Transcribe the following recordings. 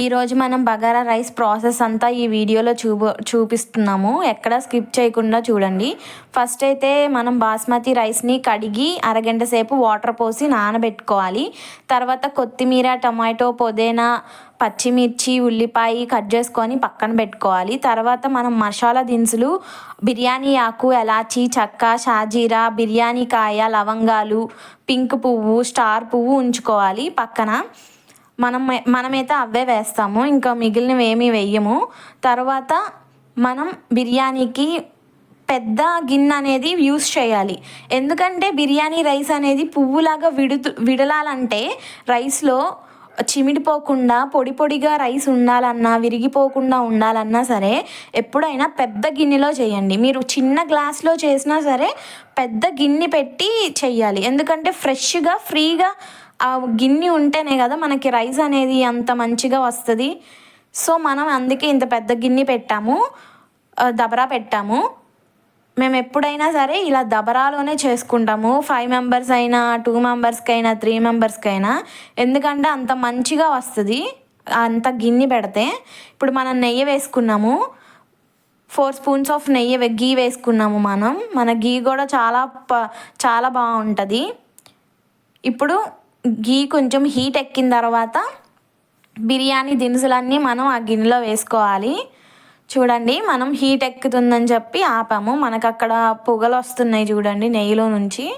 ఈరోజు మనం bagara rice process అంతా ఈ వీడియోలో చూపు చూపిస్తున్నాము. ఎక్కడ స్కిప్ చేయకుండా చూడండి. ఫస్ట్ అయితే మనం బాస్మతి రైస్ని కడిగి అరగంట సేపు వాటర్ పోసి నానబెట్టుకోవాలి. తర్వాత కొత్తిమీర టమాటో పుదీనా పచ్చిమిర్చి ఉల్లిపాయ కట్ చేసుకొని పక్కన పెట్టుకోవాలి. తర్వాత మనం మసాలా దినుసులు బిర్యానీ ఆకు ఎలాచి చక్క షాజీరా బిర్యానీ కాయ లవంగాలు పింక్ పువ్వు స్టార్ పువ్వు ఉంచుకోవాలి పక్కన. మనం మనమైతే అవే వేస్తాము ఇంకా మిగిలినవి ఏమీ వేయము. తర్వాత మనం బిర్యానీకి పెద్ద గిన్నె అనేది యూస్ చేయాలి. ఎందుకంటే బిర్యానీ రైస్ అనేది పువ్వులాగా విడుతు విడలాలంటే రైస్లో చిమిడిపోకుండా పొడి పొడిగా రైస్ ఉండాలన్నా విరిగిపోకుండా ఉండాలన్నా సరే ఎప్పుడైనా పెద్ద గిన్నెలో చేయండి. మీరు చిన్న గ్లాస్లో చేసినా సరే పెద్ద గిన్నె పెట్టి చెయ్యాలి ఎందుకంటే ఫ్రెష్గా ఫ్రీగా ఆ గిన్నె ఉంటేనే కదా మనకి రైస్ అనేది అంత మంచిగా వస్తుంది. సో మనం అందుకే ఇంత పెద్ద గిన్నె పెట్టాము. దబరా పెట్టాము. మేము ఎప్పుడైనా సరే ఇలా దబరాలోనే చేసుకుంటాము. ఫైవ్ మెంబర్స్ అయినా టూ మెంబర్స్కి అయినా త్రీ మెంబర్స్కి అయినా ఎందుకంటే అంత మంచిగా వస్తుంది అంత గిన్నె పెడితే. ఇప్పుడు మనం నెయ్యి వేసుకున్నాము. ఫోర్ స్పూన్స్ ఆఫ్ నెయ్యి గీ వేసుకున్నాము మనం. మన గీ కూడా చాలా ప చాలా బాగుంటుంది. ఇప్పుడు గీ కొంచెం హీట్ ఎక్కిన తర్వాత బిర్యానీ దినుసులన్నీ మనం ఆ గిన్నెలో వేసుకోవాలి. చూడండి మనం హీట్ ఎక్కుతుందని చెప్పి ఆపాము. మనకు అక్కడ పొగలు వస్తున్నాయి చూడండి నెయ్యిలో నుంచి.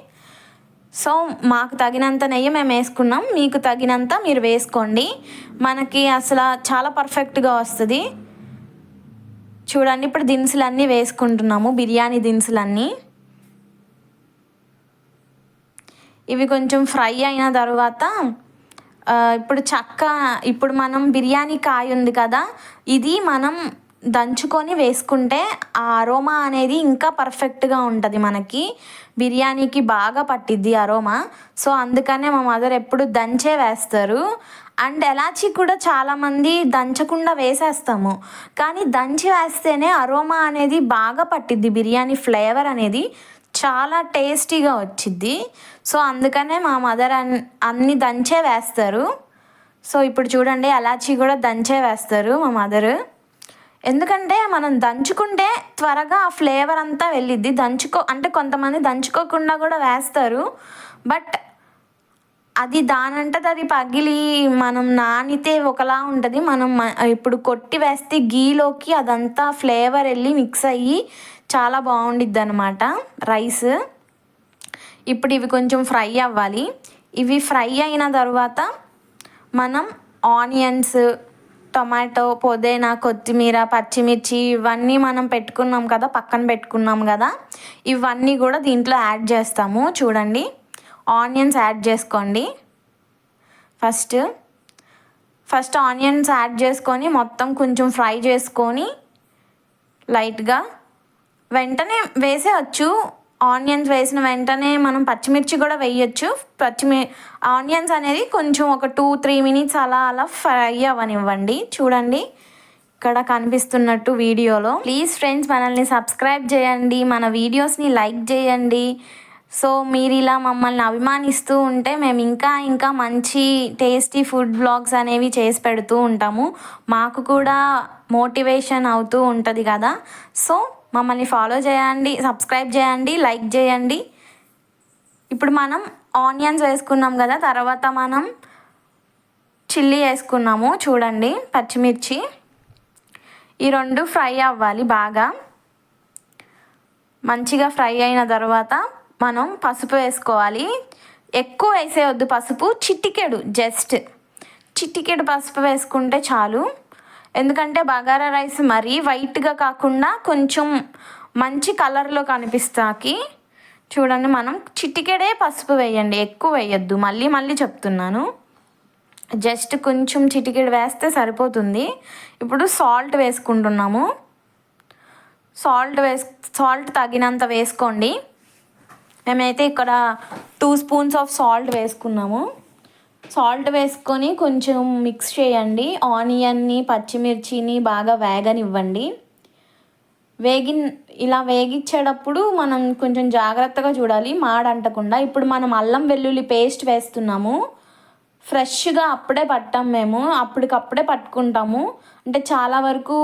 సో మాకు తగినంత నెయ్యి మేము వేసుకున్నాం. మీకు తగినంత మీరు వేసుకోండి. మనకి అసలు చాలా పర్ఫెక్ట్గా వస్తుంది. చూడండి ఇప్పుడు దినుసులన్నీ వేసుకుంటున్నాము బిర్యానీ దినుసులన్నీ. ఇవి కొంచెం ఫ్రై అయిన తర్వాత ఇప్పుడు చక్క ఇప్పుడు మనం బిర్యానీ కాయ ఉంది కదా ఇది మనం దంచుకొని వేసుకుంటే ఆ అరోమా అనేది ఇంకా పర్ఫెక్ట్గా ఉంటుంది మనకి. బిర్యానీకి బాగా పట్టిద్ది అరోమా. సో అందుకనే మా మదర్ ఎప్పుడు దంచే వేస్తారు. అండ్ ఎలాచి కూడా చాలామంది దంచకుండా వేసేస్తాము. కానీ దంచి వేస్తేనే అరోమా అనేది బాగా పట్టిద్ది బిర్యానీ ఫ్లేవర్ అనేది. చాలా టేస్టీగా వచ్చిద్ది. సో అందుకనే మా మదర్ అన్ అన్ని దంచే వేస్తారు. సో ఇప్పుడు చూడండి అలాచీ కూడా దంచే వేస్తారు మా మదర్. ఎందుకంటే మనం దంచుకుంటే త్వరగా ఆ ఫ్లేవర్ అంతా వెళ్ళిద్ది. దంచుకో అంటే కొంతమంది దంచుకోకుండా కూడా వేస్తారు. బట్ అది దానంటది అది పగిలి మనం నానితే ఒకలా ఉంటుంది. మనం ఇప్పుడు కొట్టి వేస్తే గీలోకి అదంతా ఫ్లేవర్ వెళ్ళి మిక్స్ అయ్యి చాలా బాగుండిద్ది అనమాట రైస్. ఇప్పుడు ఇవి కొంచెం ఫ్రై అవ్వాలి. ఇవి ఫ్రై అయిన తర్వాత మనం ఆనియన్స్ టొమాటో పుదీనా కొత్తిమీర పచ్చిమిర్చి ఇవన్నీ మనం పెట్టుకున్నాం కదా పక్కన పెట్టుకున్నాం కదా ఇవన్నీ కూడా దీంట్లో యాడ్ చేస్తాము. చూడండి ఆనియన్స్ యాడ్ చేసుకోండి. ఫస్ట్ ఫస్ట్ ఆనియన్స్ యాడ్ చేసుకొని మొత్తం కొంచెం ఫ్రై చేసుకొని లైట్గా వెంటనే వేసేయచ్చు. ఆనియన్స్ వేసిన వెంటనే మనం పచ్చిమిర్చి కూడా వేయచ్చు. పచ్చిమి ఆనియన్స్ అనేది కొంచెం ఒక టూ త్రీ మినిట్స్ అలా అలా ఫ్రై అవ్వనివ్వండి. చూడండి ఇక్కడ కనిపిస్తున్నట్టు వీడియోలో. ప్లీజ్ ఫ్రెండ్స్ మనల్ని సబ్స్క్రైబ్ చేయండి మన వీడియోస్ని లైక్ చేయండి. సో మీరు ఇలా మమ్మల్ని అభిమానిస్తూ ఉంటే మేము ఇంకా ఇంకా మంచి టేస్టీ ఫుడ్ బ్లాగ్స్ అనేవి చేసి పెడుతూ ఉంటాము. మాకు కూడా మోటివేషన్ అవుతూ ఉంటుంది కదా. సో మమ్మల్ని ఫాలో చేయండి సబ్స్క్రైబ్ చేయండి లైక్ చేయండి. ఇప్పుడు మనం ఆనియన్స్ వేసుకున్నాం కదా తర్వాత మనం చిల్లీ వేసుకున్నాము చూడండి పచ్చిమిర్చి. ఈ రెండు ఫ్రై అవ్వాలి బాగా. మంచిగా ఫ్రై అయిన తర్వాత మనం పసుపు వేసుకోవాలి. ఎక్కువ వేసేయొద్దు పసుపు చిటికెడు జస్ట్ చిటికెడు పసుపు వేసుకుంటే చాలు. ఎందుకంటే బగారా రైస్ మరీ వైట్గా కాకుండా కొంచెం మంచి కలర్లో కనిపిస్తాకి. చూడండి మనం చిటికెడే పసుపు వేయండి ఎక్కువ వేయద్దు. మళ్ళీ మళ్ళీ చెప్తున్నాను. జస్ట్ కొంచెం చిటికెడు వేస్తే సరిపోతుంది. ఇప్పుడు సాల్ట్ వేసుకుంటున్నాము. సాల్ట్ వేస్ సాల్ట్ తగినంత వేసుకోండి. మేమైతే ఇక్కడ టూ స్పూన్స్ ఆఫ్ సాల్ట్ వేసుకున్నాము. సాల్ట్ వేసుకొని కొంచెం మిక్స్ చేయండి. ఆనియన్ని పచ్చిమిర్చిని బాగా వేగనివ్వండి. వేగి ఇలా వేగించేటప్పుడు మనం కొంచెం జాగ్రత్తగా చూడాలి. మాడంటకుండా ఇప్పుడు మనం అల్లం వెల్లుల్లి పేస్ట్ వేస్తున్నాము. ఫ్రెష్గా అప్పుడే పట్టాం మేము. అప్పటికప్పుడే పట్టుకుంటాము. అంటే చాలా వరకు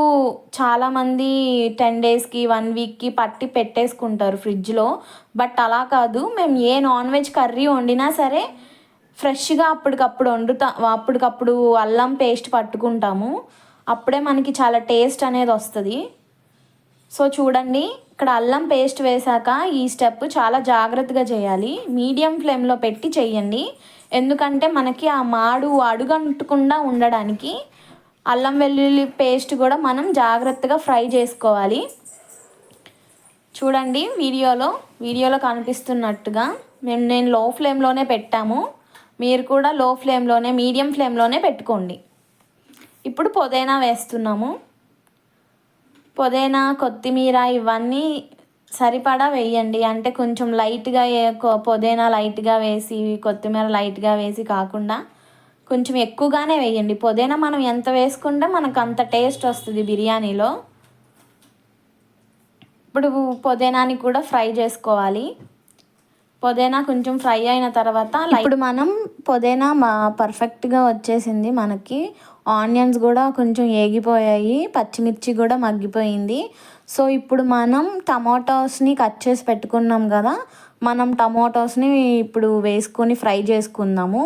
చాలామంది టెన్ డేస్కి వన్ వీక్కి పట్టి పెట్టేసుకుంటారు ఫ్రిడ్జ్లో. బట్ అలా కాదు. మేము ఏ నాన్ వెజ్ కర్రీ వండినా సరే ఫ్రెష్గా అప్పటికప్పుడు వండుతా అప్పటికప్పుడు అల్లం పేస్ట్ పట్టుకుంటాము. అప్పుడే మనకి చాలా టేస్ట్ అనేది వస్తుంది. సో చూడండి ఇక్కడ అల్లం పేస్ట్ వేశాక ఈ స్టెప్ చాలా జాగ్రత్తగా చేయాలి. మీడియం ఫ్లేమ్లో పెట్టి చేయండి. ఎందుకంటే మనకి ఆ మాడు అడుగంటకుండా ఉండడానికి అల్లం వెల్లుల్లి పేస్ట్ కూడా మనం జాగ్రత్తగా ఫ్రై చేసుకోవాలి. చూడండి వీడియోలో వీడియోలో కనిపిస్తున్నట్టుగా మేము నేను లో ఫ్లేమ్లోనే పెట్టాము. మీరు కూడా లో ఫ్లేమ్లోనే మీడియం ఫ్లేమ్లోనే పెట్టుకోండి. ఇప్పుడు పుదీనా వేస్తున్నాము. పుదీనా కొత్తిమీర ఇవన్నీ సరిపడా వేయండి. అంటే కొంచెం లైట్గా పుదీనా లైట్గా వేసి కొత్తిమీర లైట్గా వేసి కాకుండా కొంచెం ఎక్కువగానే వేయండి. పుదీనా మనం ఎంత వేసుకుంటే మనకు అంత టేస్ట్ వస్తుంది బిర్యానీలో. ఇప్పుడు పుదీనాని కూడా ఫ్రై చేసుకోవాలి. పుదీనా కొంచెం ఫ్రై అయిన తర్వాత ఇప్పుడు మనం పుదీనా మా పర్ఫెక్ట్గా వచ్చేసింది మనకి. ఆనియన్స్ కూడా కొంచెం ఏగిపోయాయి పచ్చిమిర్చి కూడా మగ్గిపోయింది. సో ఇప్పుడు మనం టమాటోస్ని కట్ చేసి పెట్టుకున్నాం కదా మనం టమాటోస్ని ఇప్పుడు వేసుకొని ఫ్రై చేసుకుందాము.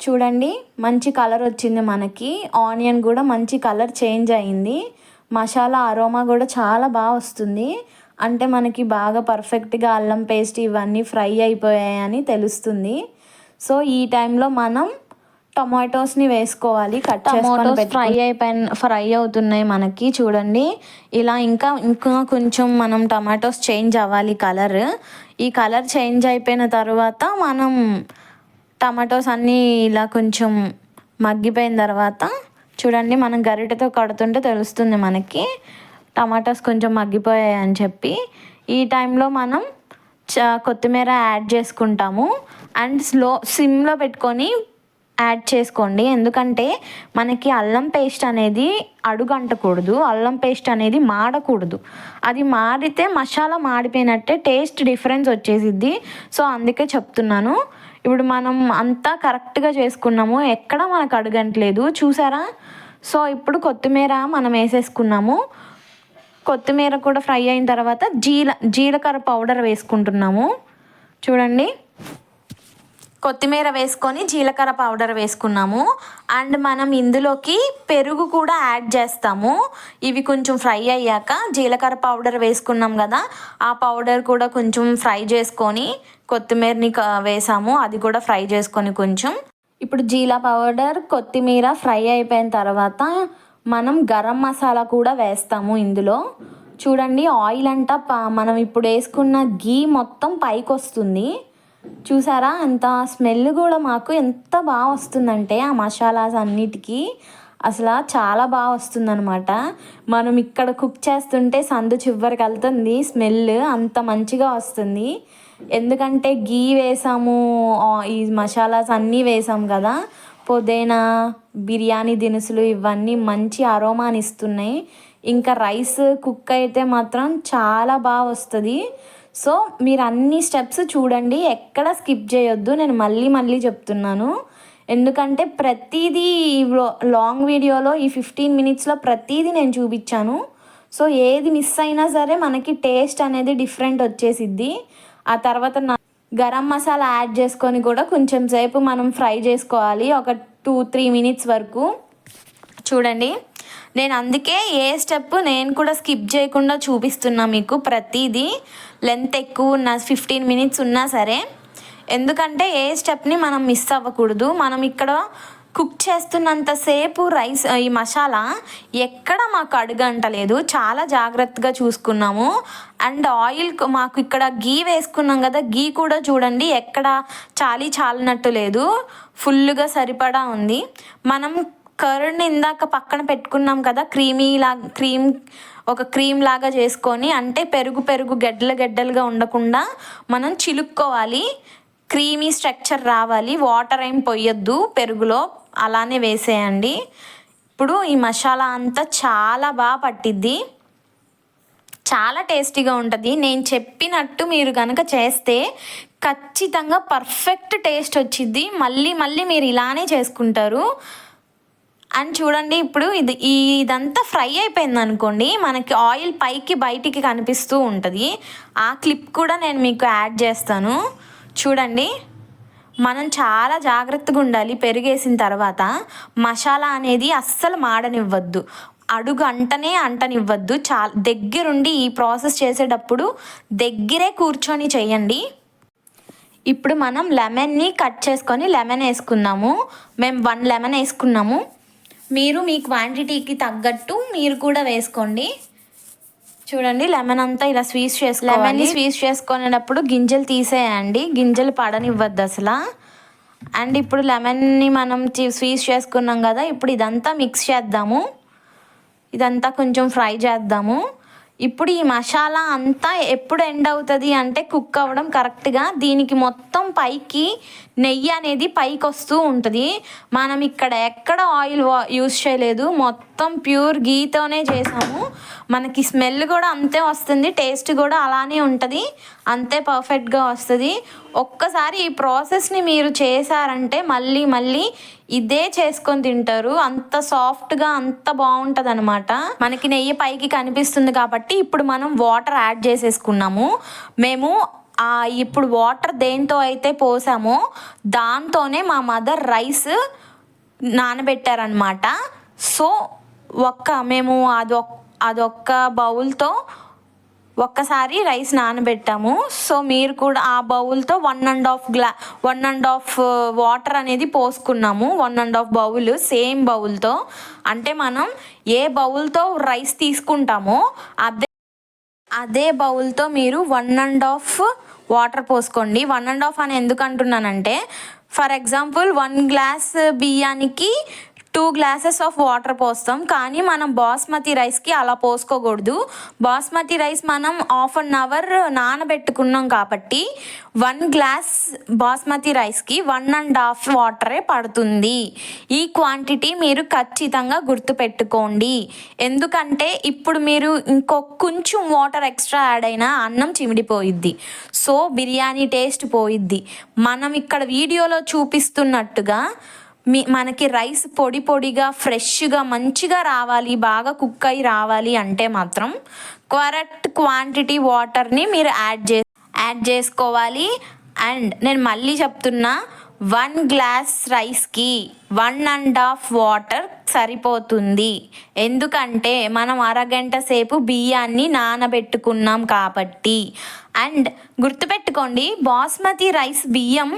చూడండి మంచి కలర్ వచ్చింది మనకి. ఆనియన్ కూడా మంచి కలర్ చేంజ్ అయింది. మసాలా అరోమా కూడా చాలా బాగా వస్తుంది. అంటే మనకి బాగా పర్ఫెక్ట్గా అల్లం పేస్ట్ ఇవన్నీ ఫ్రై అయిపోయాయని తెలుస్తుంది. సో ఈ టైంలో మనం టమాటోస్ని వేసుకోవాలి. కట్ టమాటోస్ ఫ్రై అయిపోయిన ఫ్రై అవుతున్నాయి మనకి చూడండి. ఇలా ఇంకా ఇంకా కొంచెం మనం టమాటోస్ చేంజ్ అవ్వాలి కలర్. ఈ కలర్ చేంజ్ అయిపోయిన తర్వాత మనం టమాటోస్ అన్నీ ఇలా కొంచెం మగ్గిపోయిన తర్వాత చూడండి మనం గరిటెతో కడుతుంటే తెలుస్తుంది మనకి. టమాటాస్ కొంచెం మగ్గిపోయాయి అని చెప్పి ఈ టైంలో మనం చ కొత్తిమీర యాడ్ చేసుకుంటాము. అండ్ స్లో సిమ్లో పెట్టుకొని యాడ్ చేసుకోండి. ఎందుకంటే మనకి అల్లం పేస్ట్ అనేది అడుగంటకూడదు. అల్లం పేస్ట్ అనేది మాడకూడదు. అది మాడితే మసాలా మాడిపోయినట్టే టేస్ట్ డిఫరెన్స్ వచ్చేసిద్ది. సో అందుకే చెప్తున్నాను. ఇప్పుడు మనం అంతా కరెక్ట్గా చేసుకున్నాము. ఎక్కడ మనకు అడగట్లేదు. చూసారా? సో ఇప్పుడు కొత్తిమీర మనం వేసేసుకున్నాము. కొత్తిమీర కూడా ఫ్రై అయిన తర్వాత జీల జీలకర్ర పౌడర్ వేసుకుంటున్నాము. చూడండి. కొత్తిమీర వేసుకొని జీలకర్ర పౌడర్ వేసుకున్నాము. అండ్ మనం ఇందులోకి పెరుగు కూడా యాడ్ చేస్తాము. ఇవి కొంచెం ఫ్రై అయ్యాక జీలకర్ర పౌడర్ వేసుకున్నాం కదా ఆ పౌడర్ కూడా కొంచెం ఫ్రై చేసుకొని కొత్తిమీరని క- వేసాము. అది కూడా ఫ్రై చేసుకొని కొంచెం. ఇప్పుడు జీల పౌడర్ కొత్తిమీర ఫ్రై అయిపోయిన తర్వాత మనం గరం మసాలా కూడా వేస్తాము ఇందులో. చూడండి ఆయిల్ అంట మనం ఇప్పుడు వేసుకున్న గీ మొత్తం పైకి వస్తుంది చూసారా అంత స్మెల్ కూడా మాకు ఎంత బాగా వస్తుందంటే ఆ మసాలాస్ అన్నిటికీ. అసలు చాలా బాగా వస్తుందన్నమాట. మనం ఇక్కడ కుక్ చేస్తుంటే సందు చివరికి వెళ్తుంది స్మెల్ అంత మంచిగా వస్తుంది. ఎందుకంటే గీ వేసాము ఈ మసాలాస్ అన్నీ వేసాం కదా. పుదీనా బిర్యానీ దినుసులు ఇవన్నీ మంచి అరోమాని ఇస్తున్నాయి ఇంకా రైస్ కుక్ అయితే మాత్రం చాలా బాగా వస్తుంది. సో మీరు అన్ని స్టెప్స్ చూడండి. ఎక్కడ స్కిప్ చేయొద్దు. నేను మళ్ళీ మళ్ళీ చెప్తున్నాను. ఎందుకంటే ప్రతిదీ లాంగ్ వీడియోలో ఈ ఫిఫ్టీన్ మినిట్స్లో ప్రతిదీ నేను చూపించాను. సో ఏది మిస్ అయినా సరే మనకి టేస్ట్ అనేది డిఫరెంట్ వచ్చేసిద్ది. ఆ తర్వాత నా గరం మసాలా యాడ్ చేసుకొని కూడా కొంచెం సేపు మనం ఫ్రై చేసుకోవాలి. ఒక టూ త్రీ మినిట్స్ వరకు. చూడండి నేను అందుకే ఏ స్టెప్ నేను కూడా స్కిప్ చేయకుండా చూపిస్తున్నా మీకు ప్రతిదీ. లెంత్ ఎక్కువ ఉన్న ఫిఫ్టీన్ మినిట్స్ ఉన్నా సరే. ఎందుకంటే ఏ స్టెప్ని మనం మిస్ అవ్వకూడదు. మనం ఇక్కడ కుక్ చేస్తున్నంతసేపు రైస్ ఈ మసాలా ఎక్కడ మాకు అడుగంటలేదు. చాలా జాగ్రత్తగా చూసుకున్నాము. అండ్ ఆయిల్ మాకు ఇక్కడ గీ వేసుకున్నాం కదా గీ కూడా చూడండి ఎక్కడ చాలీ చాలినట్టు లేదు. ఫుల్గా సరిపడా ఉంది. మనం కర్డ్ని ఇందాక పక్కన పెట్టుకున్నాం కదా క్రీమీ లా క్రీమ్ ఒక క్రీమ్ లాగా చేసుకొని అంటే పెరుగు పెరుగు గెడ్డల గెడ్డలుగా ఉండకుండా మనం చిలుక్కోవాలి. క్రీమీ స్ట్రక్చర్ రావాలి. వాటర్ ఏం పొయ్యొద్దు పెరుగులో. అలానే వేసేయండి. ఇప్పుడు ఈ మసాలా అంతా చాలా బాగా పట్టిద్ది. చాలా టేస్టీగా ఉంటుంది. నేను చెప్పినట్టు మీరు కనుక చేస్తే ఖచ్చితంగా పర్ఫెక్ట్ టేస్ట్ వచ్చింది మళ్ళీ మళ్ళీ మీరు ఇలానే చేసుకుంటారు. అండ్ చూడండి ఇప్పుడు ఇది ఇదంతా ఫ్రై అయిపోయింది అనుకోండి మనకి ఆయిల్ పైకి బయటికి కనిపిస్తూ ఉంటుంది. ఆ క్లిప్ కూడా నేను మీకు యాడ్ చేస్తాను. చూడండి. మనం చాలా జాగ్రత్తగా ఉండాలి పెరిగేసిన తర్వాత. మసాలా అనేది అస్సలు మాడనివ్వద్దు. అడుగు అంటనే అంటనివ్వద్దు. చాలా దగ్గరుండి ఈ ప్రాసెస్ చేసేటప్పుడు దగ్గరే కూర్చొని చేయండి. ఇప్పుడు మనం లెమన్ని కట్ చేసుకొని లెమన్ వేసుకున్నాము మేము వన్ లెమన్ వేసుకున్నాము. మీరు మీ క్వాంటిటీకి తగ్గట్టు మీరు కూడా వేసుకోండి. చూడండి లెమన్ అంతా ఇలా స్వీట్స్ చేసుకోవాలి. లెమన్ని స్వీస్ చేసుకునేటప్పుడు గింజలు తీసేయండి. గింజలు పడనివ్వద్దు అసలు. అండ్ ఇప్పుడు లెమన్ని మనం స్వీస్ చేసుకున్నాం కదా ఇప్పుడు ఇదంతా మిక్స్ చేద్దాము. ఇదంతా కొంచెం ఫ్రై చేద్దాము. ఇప్పుడు ఈ మసాలా అంతా ఎప్పుడు ఎండ్ అవుతుంది అంటే కుక్ అవ్వడం కరెక్ట్గా దీనికి మొత్తం పైకి నెయ్యి అనేది పైకి వస్తూ ఉంటుంది. మనం ఇక్కడ ఎక్కడ ఆయిల్ యూస్ చేయలేదు. మొత్తం ప్యూర్ గీతోనే చేసాము. మనకి స్మెల్ కూడా అంతే వస్తుంది. టేస్ట్ కూడా అలానే ఉంటుంది. అంతే పర్ఫెక్ట్గా వస్తుంది. ఒక్కసారి ఈ ప్రాసెస్ని మీరు చేశారంటే మళ్ళీ మళ్ళీ ఇదే చేసుకొని తింటారు. అంత సాఫ్ట్గా అంత బాగుంటుంది అనమాట మనకి నెయ్యి పైకి కనిపిస్తుంది కాబట్టి ఇప్పుడు మనం వాటర్ యాడ్ చేసేసుకున్నాము. మేము ఆ ఇప్పుడు వాటర్ దేంతో అయితే పోసామో దాంతోనే మా మదర్ రైస్ నానబెట్టారనమాట సో ఒక్క మేము అదొక్ అదొక్క బౌల్తో ఒక్కసారి రైస్ నానబెట్టాము. సో మీరు కూడా ఆ బౌల్తో వన్ అండ్ హాఫ్ గ్లా వన్ అండ్ హాఫ్ వాటర్ అనేది పోసుకున్నాము. One and half bowl same బౌల్తో. అంటే మనం ఏ బౌల్తో రైస్ తీసుకుంటామో అదే అదే బౌల్తో మీరు వన్ అండ్ హాఫ్ వాటర్ పోసుకోండి. వన్ అండ్ హాఫ్ అని ఎందుకు అంటున్నానంటే ఫర్ ఎగ్జాంపుల్ వన్ గ్లాస్ బియ్యానికి టూ గ్లాసెస్ ఆఫ్ వాటర్ పోస్తాం. కానీ మనం బాస్మతి రైస్కి అలా పోసుకోకూడదు. బాస్మతి రైస్ మనం హాఫ్ అన్ అవర్ నానబెట్టుకున్నాం కాబట్టి వన్ గ్లాస్ బాస్మతి రైస్కి వన్ అండ్ హాఫ్ వాటరే పడుతుంది. ఈ క్వాంటిటీ మీరు ఖచ్చితంగా గుర్తుపెట్టుకోండి. ఎందుకంటే ఇప్పుడు మీరు ఇంకో కొంచెం వాటర్ ఎక్స్ట్రా యాడ్ అయినా అన్నం చిమిడిపోయిద్ది. సో బిర్యానీ టేస్ట్ పోయిద్ది. మనం ఇక్కడ వీడియోలో చూపిస్తున్నట్టుగా మీ మనకి రైస్ పొడి పొడిగా ఫ్రెష్గా మంచిగా రావాలి బాగా కుక్ అయి రావాలి అంటే మాత్రం కరెక్ట్ క్వాంటిటీ వాటర్ని మీరు యాడ్ చే యాడ్ చేసుకోవాలి. అండ్ నేను మళ్ళీ చెప్తున్నా వన్ గ్లాస్ రైస్కి వన్ అండ్ హాఫ్ వాటర్ సరిపోతుంది. ఎందుకంటే మనం అరగంట సేపు బియ్యాన్ని నానబెట్టుకున్నాం కాబట్టి. అండ్ గుర్తుపెట్టుకోండి బాస్మతి రైస్ బియ్యం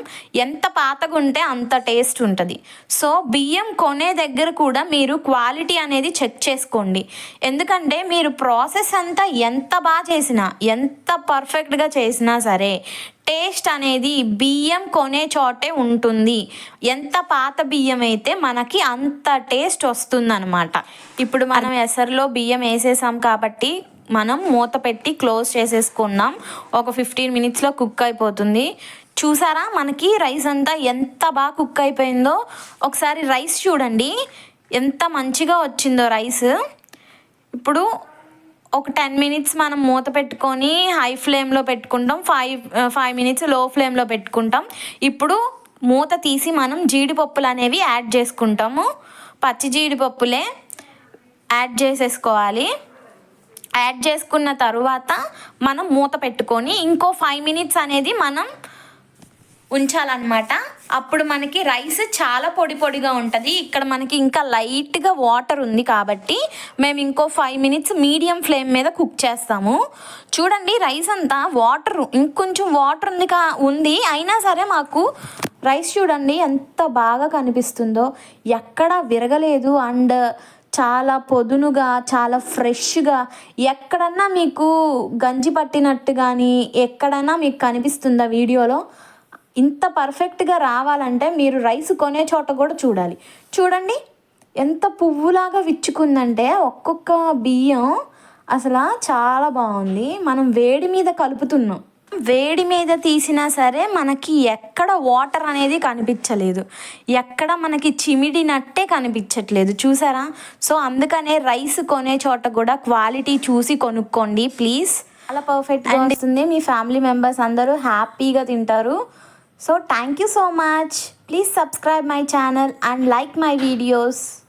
ఎంత పాతగుంటే అంత టేస్ట్ ఉంటుంది. సో బియ్యం కొనే దగ్గర కూడా మీరు క్వాలిటీ అనేది చెక్ చేసుకోండి. ఎందుకంటే మీరు ప్రాసెస్ అంతా ఎంత బాగా చేసినా ఎంత పర్ఫెక్ట్గా చేసినా సరే టేస్ట్ అనేది బియ్యం కొనే చోటే ఉంటుంది. ఎంత పాత బియ్యం అయితే మనకి అంత టేస్ట్ వస్తుందన్నమాట. ఇప్పుడు మనం ఎసరులో బియ్యం వేసేసాం కాబట్టి మనం మూత పెట్టి క్లోజ్ చేసేసుకున్నాం. ఒక ఫిఫ్టీన్ మినిట్స్లో కుక్ అయిపోతుంది. చూసారా? మనకి రైస్ అంతా ఎంత బాగా కుక్ అయిపోయిందో? ఒకసారి రైస్ చూడండి. ఎంత మంచిగా వచ్చిందో రైస్. ఇప్పుడు ఒక టెన్ మినిట్స్ మనం మూత పెట్టుకొని హై ఫ్లేమ్లో పెట్టుకుంటాం. ఫైవ్ ఫైవ్ మినిట్స్లో ఫ్లేమ్లో పెట్టుకుంటాం. ఇప్పుడు మూత తీసి మనం జీడిపప్పులు అనేవి యాడ్ చేసుకుంటాము. పచ్చి జీడిపప్పులే యాడ్ చేసేసుకోవాలి. యాడ్ చేసుకున్న తర్వాత మనం మూత పెట్టుకొని ఇంకో ఫైవ్ మినిట్స్ అనేది మనం ఉంచాలన్నమాట. అప్పుడు మనకి రైస్ చాలా పొడి పొడిగా ఉంటుంది. ఇక్కడ మనకి ఇంకా లైట్గా వాటర్ ఉంది కాబట్టి మేము ఇంకో ఫైవ్ మినిట్స్ మీడియం ఫ్లేమ్ మీద కుక్ చేస్తాము. చూడండి రైస్ అంతా వాటర్ ఇంకొంచెం వాటర్ ఉంది కా ఉంది. అయినా సరే మాకు రైస్ చూడండి ఎంత బాగా కనిపిస్తుందో. ఎక్కడ విరగలేదు అండ్ చాలా పొదునుగా చాలా ఫ్రెష్గా. ఎక్కడన్నా మీకు గంజి పట్టినట్టు కానీ ఎక్కడన్నా మీకు కనిపిస్తుందా వీడియోలో? ఇంత పర్ఫెక్ట్గా రావాలంటే మీరు రైస్ కొనే చోట కూడా చూడాలి. చూడండి ఎంత పువ్వులాగా విచ్చుకుందంటే ఒక్కొక్క బియ్యం అసలు చాలా బాగుంది. మనం వేడి మీద కలుపుతున్నాం. వేడి మీద తీసినా సరే మనకి ఎక్కడ వాటర్ అనేది కనిపించలేదు. ఎక్కడ మనకి చిమిడినట్టే కనిపించట్లేదు. చూసారా? సో అందుకనే రైస్ కొనే చోట కూడా క్వాలిటీ చూసి కొనుక్కోండి ప్లీజ్. చాలా పర్ఫెక్ట్గా వస్తుంది. మీ ఫ్యామిలీ మెంబర్స్ అందరూ హ్యాపీగా తింటారు. So thank you so much. Please subscribe my channel and like my videos.